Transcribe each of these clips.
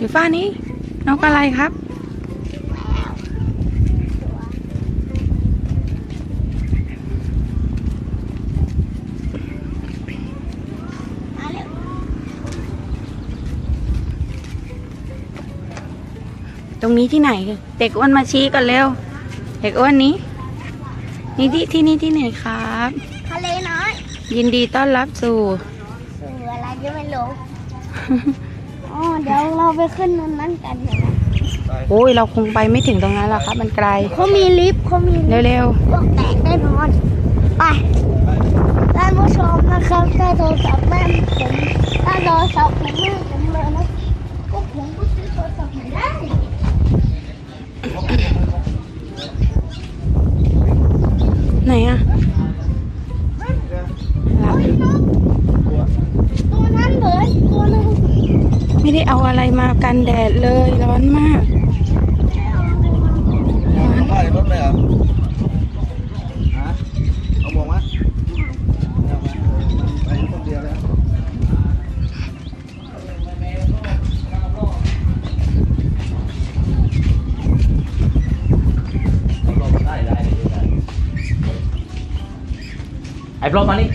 อยู่ฟ้านี้นกอะไรครับมาเร็วตรงนี้ที่ไหน เด็กอ้วนมาชี้กันเร็ว เด็กอ้วนนี้ นี่ที่ที่นี่ที่ไหนครับ ทะเลน้อย ยินดีต้อนรับสู่สื่ออะไรก็ไม่รู้อ๋อ เดี๋ยวเราไปขึ้นนั้นนั่นกันเถอะนะโอ้ยเราคงไปไม่ถึงตรงนั้นหรอกครับ มันไกลเขามีลิฟต์เขามีลิฟต์เร็วพวกแตกแน่นอนไปท่านผู้ชมนะครับถ้าโทรศัพท์แม่ผมถ้าโทรศัพท์ผมแม่ผมเลยนะก็ผมก็ซื้อโทรศัพท์ใหม่ได้ๆไหนอะ ได้เอาอะไรมากันแดดเลยร้อนมากป้าในรถเลยเหรอฮะเอาบอกมาไปคนเดียวแล้วไอ้ปลอมมานี่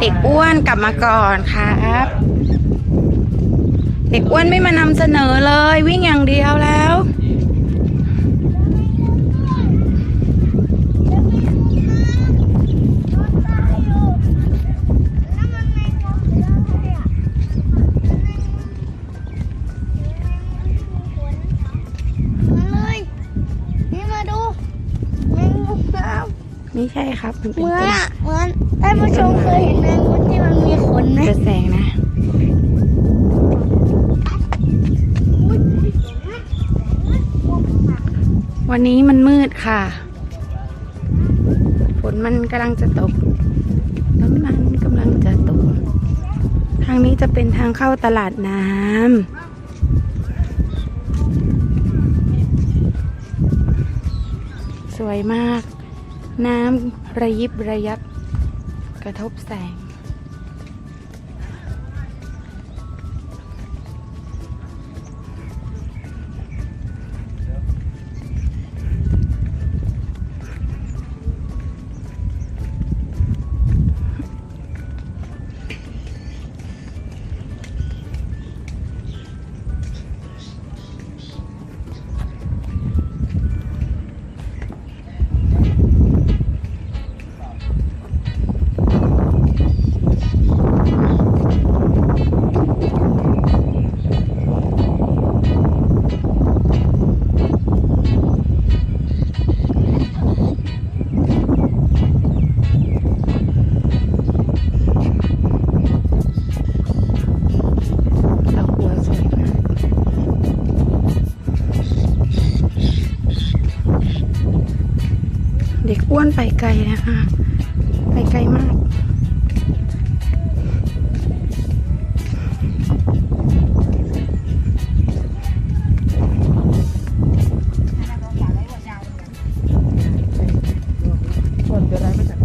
เด็กอ้วนกลับมาก่อนครับ เด็กอ้วนไม่มานำเสนอเลย วิ่งอย่างเดียวแล้ว ไม่ใช่ครับ มันเหเป็นมือนต้นอะเหมือนท่านผู้ชมเคยเห็นแมงมุมที่มันมีขนไหม กระแสงนะ วันนี้มันมืดค่ะ ฝนมันกำลังจะตก น้ำมันกำลังจะตก ทางนี้จะเป็นทางเข้าตลาดน้ำ สวยมาก น้ำระยิบระยับกระทบแสง ไปไกลนะคะ ไปไกลมากคนจะได้ไม่จัด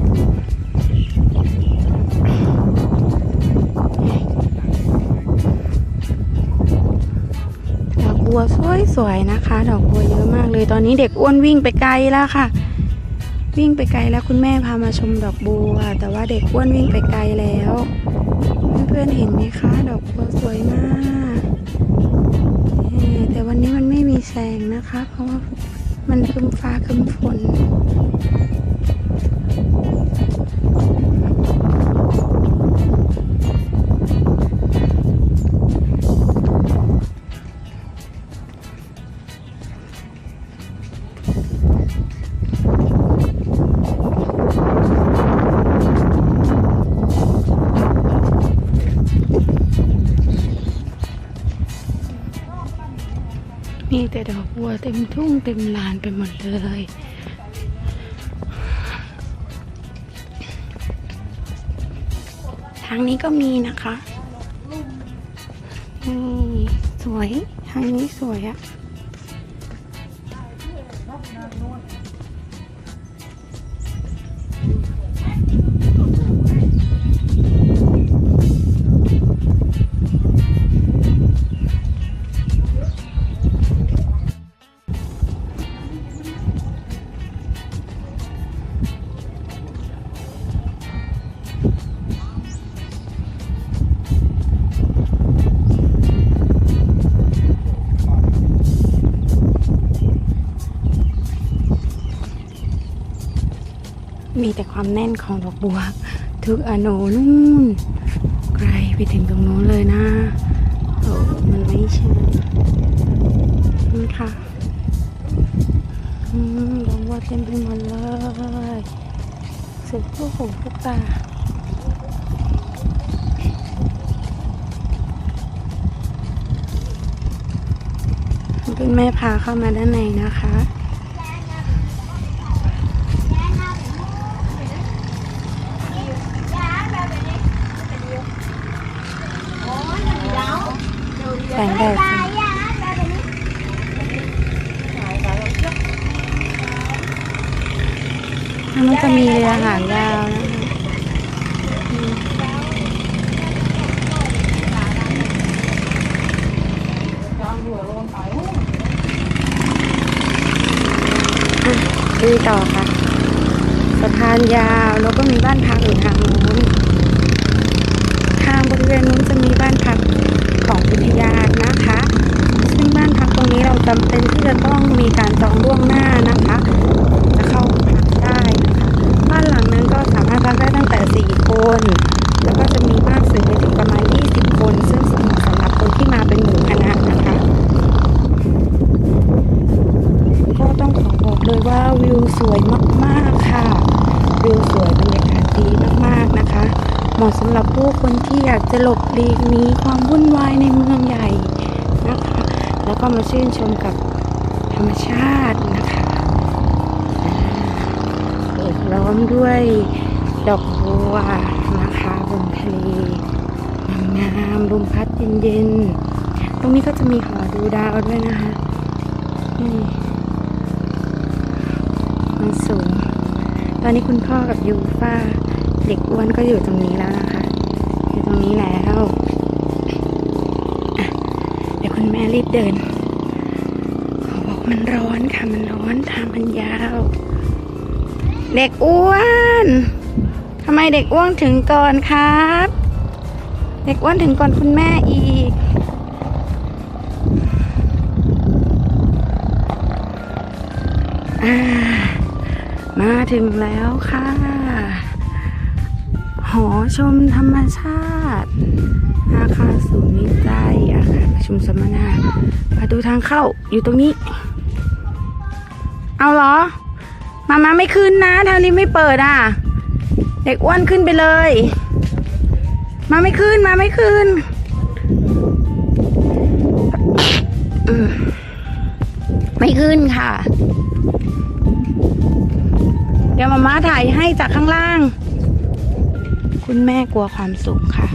ดอกบัวสวยๆนะคะ ดอกบัวเยอะมากเลย ตอนนี้เด็กอ้วนวิ่งไปไกลแล้วค่ะ วิ่งไปไกลแล้วคุณแม่พามาชมดอกบัว แต่ว่าเด็กอ้วนวิ่งไปไกลแล้ว เพื่อนๆเห็นไหมคะ ดอกบัวสวยมาก แต่วันนี้มันไม่มีแสงนะคะ เพราะว่ามันคึมฟ้าคึมฝน มีแต่ดอกบัวเต็มทุ่งเต็มลานไปหมดเลย ทางนี้ก็มีนะคะนี่สวย ทางนี้สวยอะ มีแต่ความแน่นของดอกบัว ทุกอโนนู่นไกลไปถึงตรงนู้นเลยนะโอ้มันไม่ใช่นี่ค่ะอืมดอกบัวเต็มไปหมดเลยสุดลูกหูลูกตาคุณแม่พาเข้ามาด้านในนะคะ แสงแดดจ้ะแล้วมันจะมีเรือหางยาวนะคะอะดูต่อค่ะ สะพานยาวแล้วก็มีบ้านพักอยู่ทางนู้น ทางบริเวณนู้นจะมีบ้านพักของอุทยานนะคะ ซึ่งบ้านพักตรงนี้เราจำเป็นที่จะต้องมีการจองล่วงหน้านะคะ จะเข้าพักได้นะคะ บ้านหลังนั้นก็สามารถพักได้ตั้งแต่ 4 คน แล้วก็จะมีมากสุดไปถึงประมาณ 20 คน ซึ่งสำหรับสำหรับคนที่มาเป็นหมู่คณะนะคะ ก็ต้องขอบอกเลยว่าวิวสวยมากๆค่ะ วิวสวยบรรยากาศดีมากๆนะคะ เหมาะสำหรับผู้คนที่อยาก จะหลบหลีกหนีความวุ่นวายในเมืองใหญ่นะคะ แล้วก็มาชื่นชมกับธรรมชาตินะคะเอกล้อมด้วยดอกบัวนะคะบนทะเลงามลมพัดเย็นๆ ตรงนี้ก็จะมีหอดูดาวด้วยนะคะนี่มันสูง ตอนนี้คุณพ่อกับยูฟ่าเด็กอ้วนก็อยู่ตรงนี้แล้วนะคะ รงนี้แล้วเดี๋ยวคุณแม่รีบเดินเขาบอกมันร้อนค่ะมันร้อนทางมันยาว เด็กอ้วนทำไมเด็กอ้วนถึงก่อนครับ เด็กอ้วนถึงก่อนคุณแม่อีกมาถึงแล้วค่ะ หอชมธรรมชา ติอาคารศูนย์วิจัยอาคารประชุมสัมมนาประตูทางเข้าอยู่ตรงนี้ เอาเหรอ มามาไม่ขึ้นนะทางนี้ไม่เปิดอะ เด็กอ้วนขึ้นไปเลย มาไม่ขึ้นมาไม่ขึ้นไม่ขึ้นค่ะ เดี๋ยวมาม่าถ่ายให้จากข้างล่าง คุณแม่กลัวความสูงค่ะ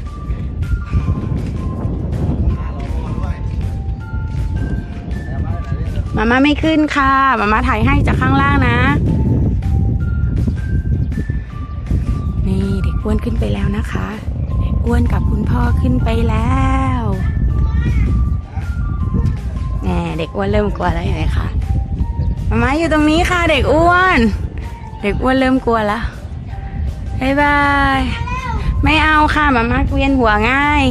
มาม่าไม่ขึ้นค่ะ มาม่าถ่ายให้จากข้างล่างนะ นี่เด็กอ้วนขึ้นไปแล้วนะคะ เด็กอ้วนกับคุณพ่อขึ้นไปแล้วแหมเด็กอ้วนเริ่มกลัวแล้วเห็นไหมคะมาม่าอยู่ตรงนี้ค่ะ เด็กอ้วน เด็กอ้วนเริ่มกลัวแล้วบายบาย ไม่เอาค่ะมาม่าเวียนหัวง่าย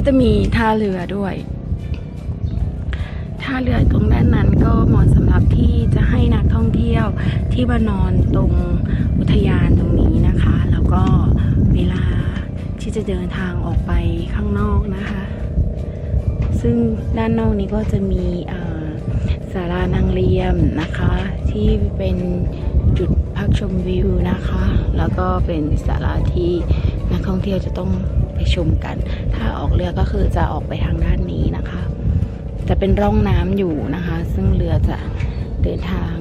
นี้จะมีท่าเรือด้วย ท่าเรือตรงด้านนั้นก็เหมาะสำหรับที่จะให้นักท่องเที่ยวที่มานอนตรงอุทยานตรงนี้นะคะ แล้วก็เวลาที่จะเดินทางออกไปข้างนอกนะคะ ซึ่งด้านนอกนี้ก็จะมีอ่าศาลานางเลียมนะคะ ที่เป็นจุดพักชมวิวนะคะ แล้วก็เป็นศาลาที่นักท่องเที่ยวจะต้อง ชมกัน ถ้าออกเรือก็คือจะออกไปทางด้านนี้นะคะ จะเป็นร่องน้ำอยู่นะคะ ซึ่งเรือจะเดินทาง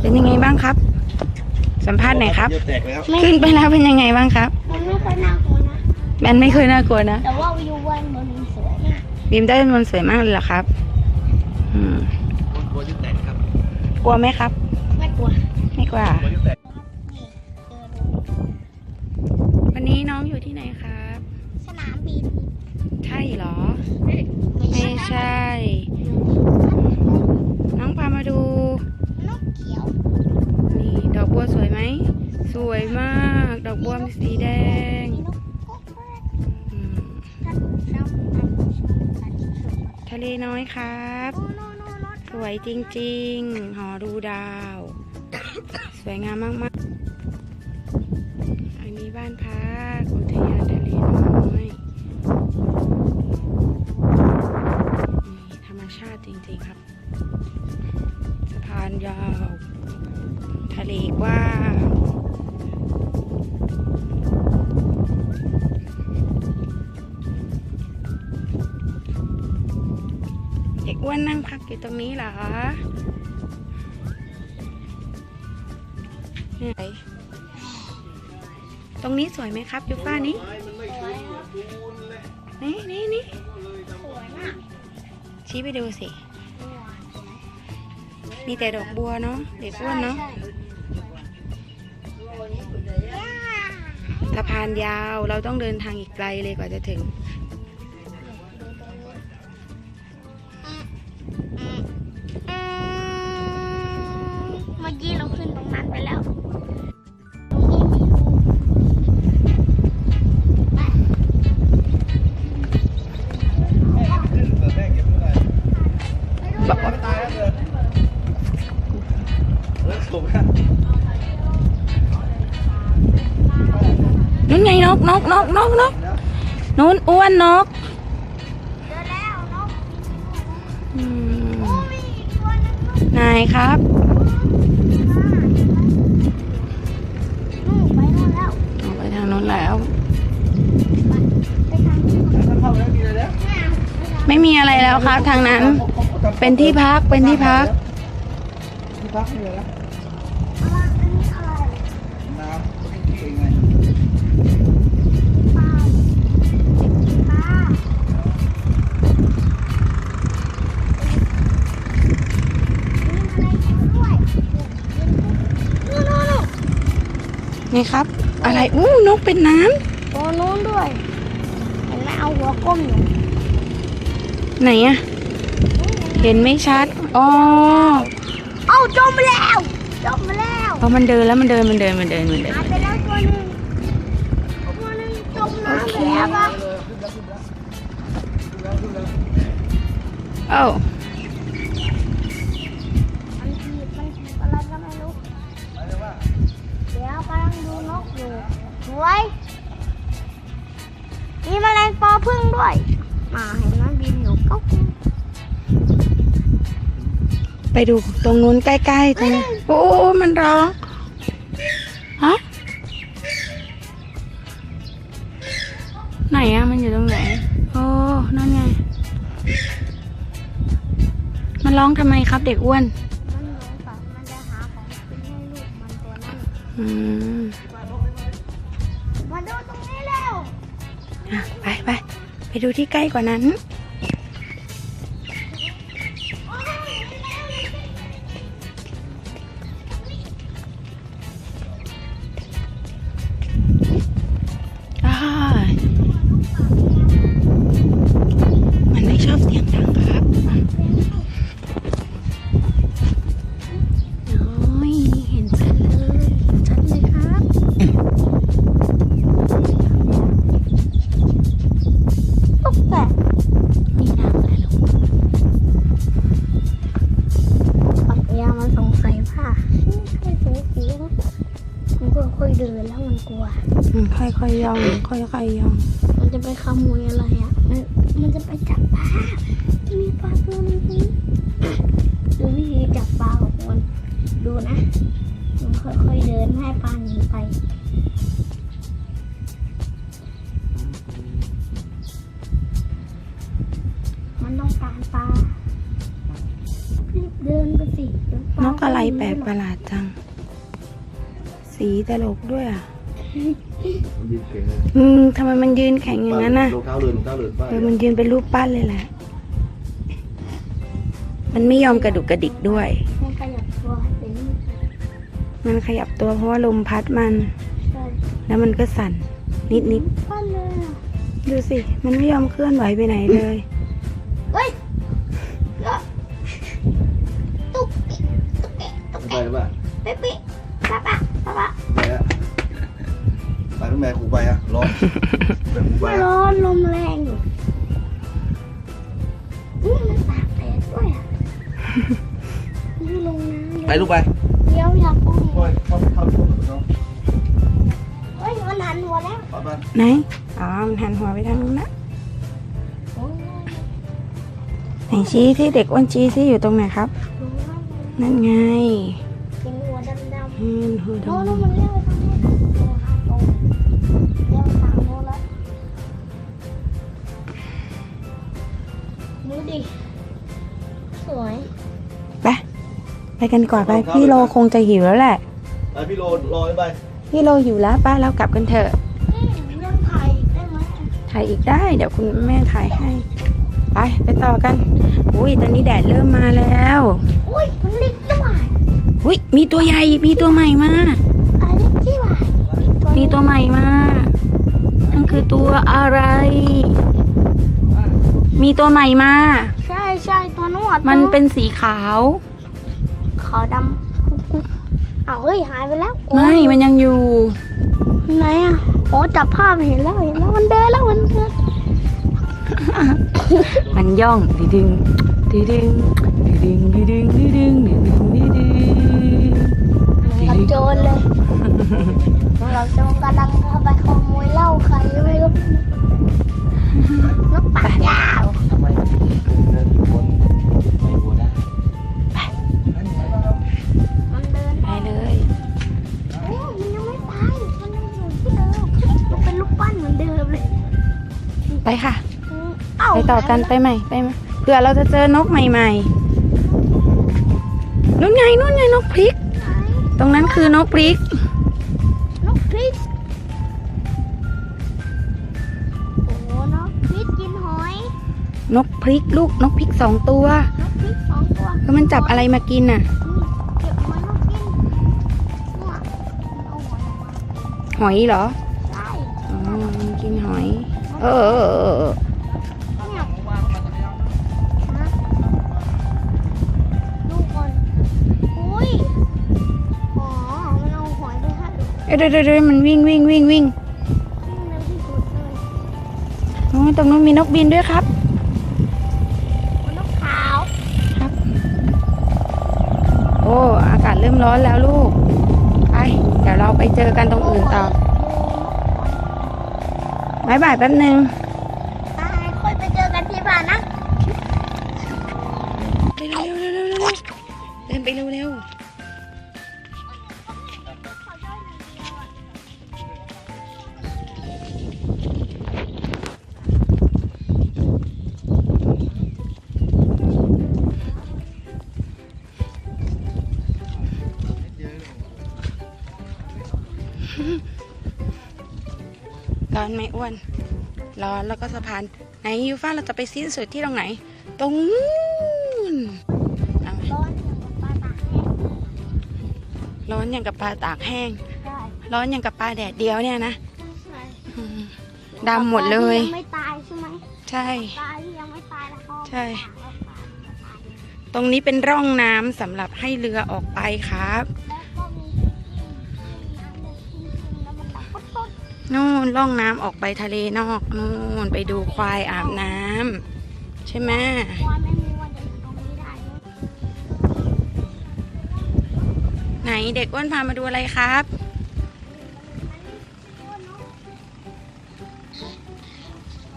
เป็นยังไงบ้างครับ สัมภาษณ์หน่อยครับเยอะแตกแล้วขึ้นไปแล้วเป็นยังไงบ้างครับ มันไม่ค่อยน่ากลัวนะ มันไม่เคยน่ากลัวนะ แต่ว่าวิววันบนมันสวยมากบีมได้มันสวยมากเลยเหรอครับอืมกลัวเยอะแตกครับ กลัวไหมครับ ไม่กลัว ไม่กลัวกลัวเยอะแตกวันนี้น้องอยู่ที่ไหนครั เหรอไม่ไม่ใช่ น้องพามาดูนกเขียวนี่ดอกบัวสวยไหม สวยมาก ดอกบัวมีสีแดงมีนกก๊กแรกอืมท่านน้ำท่านผู้ชมท่านผู้ชมทะเลน้อยครับโน่โน่โน่โน่สวยจริงๆ หอดูดาว สวยงามมากๆาติจริงๆครับสะพานยาว ทะเลกว้างเด็กอ้วนนั่งพักอยู่ตรงนี้เหรอเนี่ยตรงนี้สวยไหมครับยูฟ้านี้นี่นี่นี่สวยมาก ชี้ไปดูสิ มีแต่ดอกบัวเนาะเด็กอ้วนเนาะใช่สะพานยาวเราต้องเดินทางอีกไกลเลยกว่าจะถึง นู่นอ้วนนกเจอแล้วนกอืมโอ้มีอีกตัวหนึงนกไหนครับนู่นไปนู่นแล้วออกไปทางนู้นแล้ว ไปทางนู้นแล้วเข้าไปแล้วมีอะไรแล้วไม่มีอะไรแล้วครับทางนั้น เป็นที่พักเป็นที่พัก ที่พักนี่เลยนะอะไร นี่ครับ อะไรอู้นกเป็นน้ตัวนู้นด้วยเห็นไหมเอาหัวก้มอยู่ำไหนอะเห็นไม่ชัดอ๋อเอ้าจมไปแล้วจมไปแล้วเพราะมันเดินแล้วมันเดินมันเดินมันเดินมันเดินหายไปแล้วตัวหนึงตัวหนึงจมน้ำไปแล้วปะเอ้าำลังดูนกอยู่สวยมีแมลงปอพึ่งด้วยมาเห็นมันบินอยู่ก็ไปดูตรงนู้นใกล้ๆตรงโอ้มันร้องฮะไหนอะมันอยู่ตรงไหนโอ้นั่นไง มันร้องทำไมครับเด็กอ้วน มมาดูตรงนี้แล้วอะไปไปไปดูที่ใกล้กว่านั้น ยๆย่องค่อยๆย่องมันจะไปขโมยอะไรอะ มันมันจะไปจับปลามีปลาตัวนึงดูวิธีจับปลาของมันดูนะมันค่อยๆเดินให้ปลาหนีไปมันต้องการปลารีบเดินไปสิเดี๋ยวนกอะไรแปลกประหลาดจัง สีตลกด้วยอะ มันยืนเก่งเลยอืมทำไมมันยืนแข็งอย่างนั้นน่ะรองเท้าเลือนรองเท้าเลือนป้าเออมันยืนเป็นรูปปั้นเลยแหละ มันไม่ยอมกระดุกกระดิกด้วย มันขยับตัวเป็นมันขยับตัวเพราะว่าลมพัดมัน ใช่แล้วมันก็สั่นนิดนิดปั้นเลยอะๆดูสิ มันไม่ยอมเคลื่อนไหวไปไหนเลย ไปลูกไปเดี๋ยวอยากลงโอ้ยเข้าเข้าเข้าเนาะเฮ้ยมันหันหัวแล้วไปไปไหน อ๋อ มันหันหัวไปทางนู้นนะโอ้ยไหนชี้ที่เด็กอ้วนชี้ที่อยู่ตรงไหนครับลงน้ำนั่นไงเป็นหัวดำๆอืมหัวโน่นดำโน่นมันเลี้ยวไปทางนี้โอ้หาตรงเลี้ยวทางโน้นแล้วดูดิ สวย ไป ไปกันก่อนไปพี่โลคงจะหิวแล้วแหละ ไปพี่โรรอไปพี่โลหิวแล้วป้าเรากลับกันเถอะนี่ยังถ่ายอีกได้ไหมถ่ายอีกได้ เดี๋ยวคุณแม่ถ่ายให้ ไปไปต่อกัน อุ้ยตอนนี้แดดเริ่มมาแล้ว อุ้ยมันเล็กด้วย อุ้ยมีตัวใหญ่ มีตัวใหม่มาอะไรเล็กที่ว่ามีตัวใหม่มานั่นคือตัวอะไร มีตัวใหม่มา ใช่ใช่ตัวนู้นมันเป็นสีขาว ขาวดำกุ๊กกุ๊กอ้าวเฮ้ยหายไปแล้วโอ้ไม่มันยังอยู่ ไหนอะโอ้จับภาพเห็นแล้วเห็นแล้วมันเดินแล้วมันเดินมันย่องดิดึงดิดึงดิดึงดิดึงดิดึงดิดึงดิดึงกับโจรเลยเราโจรกำลังเข้าไปขโมยเหล้าใครไม่รู้นกปากยาว ไปค่ะเอ้าไปต่อกันไปใหม่ไปใหม่เผื่อเราจะเจอนกใหม่ๆนู่นไงนู่นไงนกพริกไหนตรงนั้นคือนกพริก นกพริกโอ้นกพริกกินหอย นกพริกลูกนกพริกสองตัวนกพริกสองตัวแล้วมันจับอะไรมากินน่ะนี่เก็บหอยมากินเนี่ยมันเอาหอยออกมาหอยเหรอใช่อ๋อมันกินหอย เออเออเออเออเนี่ยฮะดูก่อนอุ้ยอ๋อมันเอาหอยไปให้เอ้ยเดี๋ยวเดี๋ยวมันวิ่งวิ่งวิ่งวิ่งที่เร็วที่สุดเลยโอ้ตรงนู้นมีนกบินด้วยครับนนกขาวครับ โอ้ อากาศเริ่มร้อนแล้วลูก ไป เดี๋ยวเราไปเจอกันตรงอื่นต่อ บายบายแป๊บหนึ่งบายค่อยไปเจอกันที่บ้านนะ เร็วเร็วเร็วเร็วเร็วเดินไปเร็วเไหมอ้วนร้อนแล้วก็สะพานไหนยูฟ้าเราจะไปสิ้นสุดที่ตรงไหน ตรงนู้นเอาไหมร้อนอย่างกับปลาตากแห้ง ร้อนอย่างกับปลาตากแห้งร้อนอย่างกับปลาใช่แดดเดียวเนี่ยนะใช่อืมดำหมดเลยปาที่ยังไม่ตายใช่ไหมใช่ปลาที่ยังไม่ตายแล้วก็ใช่ ตรงนี้เป็นร่องน้ำสำหรับให้เรือออกไปครับ นู่นล่องน้ำออกไปทะเลนอกนู่นไปดูควายอาบน้ำใช่ไหมไหนเด็กอ้วนพามาดูอะไรครับ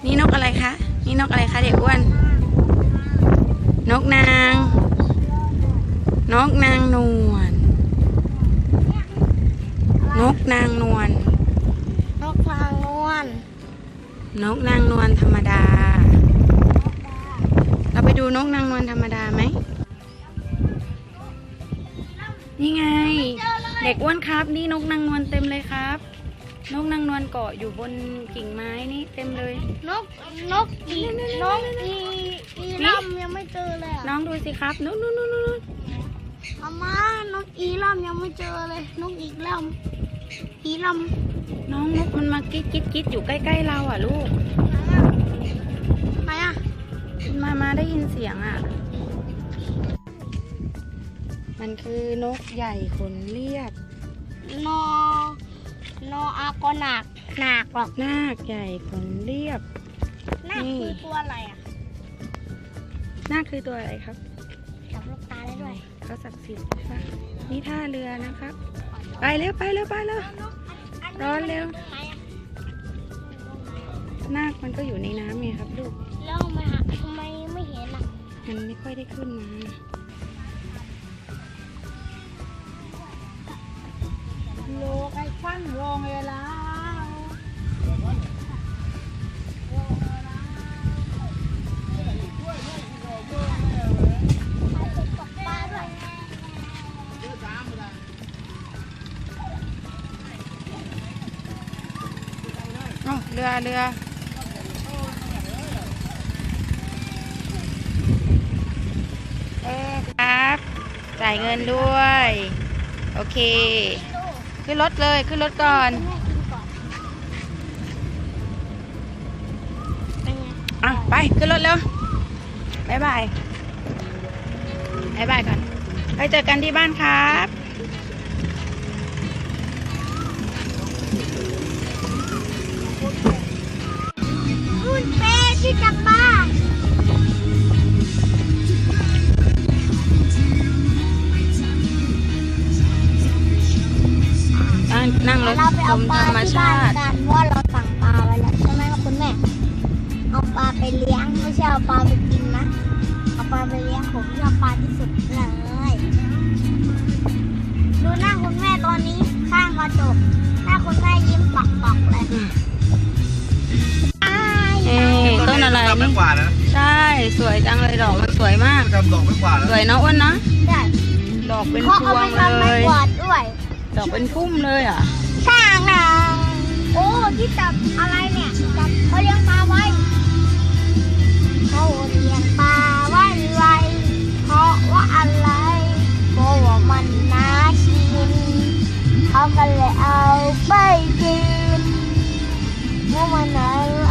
นี่นกอะไรคะ นี่นกอะไรคะเด็กอ้วน นกนาง นกนางนวล นกนางนวล วล นกนางนวลธรรมดา เราไปดูนกนางนวลธรรมดาไหม นี่ไง เด็กอ้วนครับ นี่นกนางนวลเต็มเลยครับ นกนางนวลเกาะอยู่บนกิ่งไม้นี่เต็มเลย นก นกอีนกอีอีลำยังไม่เจอเลยอะน้องดูสิครับ นู่นนู่นนู่นนู่นมามานกอีลำยังไม่เจอเลย นกอีกลำ อีลำน้องนกมันมากิ๊ดกิ๊ดกิ๊ดอยู่ใกล้ๆเราอะลูกไหนอะมา มาได้ยินเสียงอะ มันคือนกใหญ่ขนเรียบนอนออากอหนักหนักหรอกนาคใหญ่ขนเรียบ หนักนี่คือตัวอะไรอะนาคคือตัวอะไรครับจับลูกตาได้ด้วยเขาศักดิ์สิทธิ์ป่ะนี่ท่าเรือนะครับ ไปเร็วไปเร็วไปเร็วร้อนเร็วไหนอะนาคมันก็อยู่ในน้ำไงครับลูกแล้วทำไมอะทำไมไม่เห็นอะมันไม่ค่อยได้ขึ้นมาโลกไอ้ควันวงเวลา รือเรือเออครับ จ่ายเงินด้วย โอเค ขึ้นรถเลยขึ้นรถก่อนแม่กินก่อนเป็นไงอะไปขึ้นรถเร็วบายบายบายบายก่อนไปเจอกันที่บ้านครับ เป้ที่จับปลานั่งนั่งรถเราไปชเอามปธลารรมที่ชาบ้านติ กันเพราะว่าเราสั่งปลาไว้แล้วใช่ไหมคะคุณแม่ เอาปลาไปเลี้ยงไม่ใช่เอาปลาไปกินนะเอาปลาไปเลี้ยงผมชอบปลาที่สุดเลยดูหน้าคุณแม่ตอนนี้ข้างกระจกหน้าคุณแม่ยิ้มปักปักๆเลยอืมอ้ายเอ๊ะ ต้นอะไรใช่ สวยจังเลยดอกมันสวยมากสวยเนาะอ้วนนะดอกเป็นพวงเลยดอกเป็นพุ่มเลยอะ ช่างนะโอ้ที่จับอะไรเนี่ยจับเขาเลี้ยงปลาไว้เขาเลี้ยงปลาไว้ไว้เพราะว่าอะไรเพราะว่ามันน่าชินเขาก็เลยเอาไปกินเพราะมันอ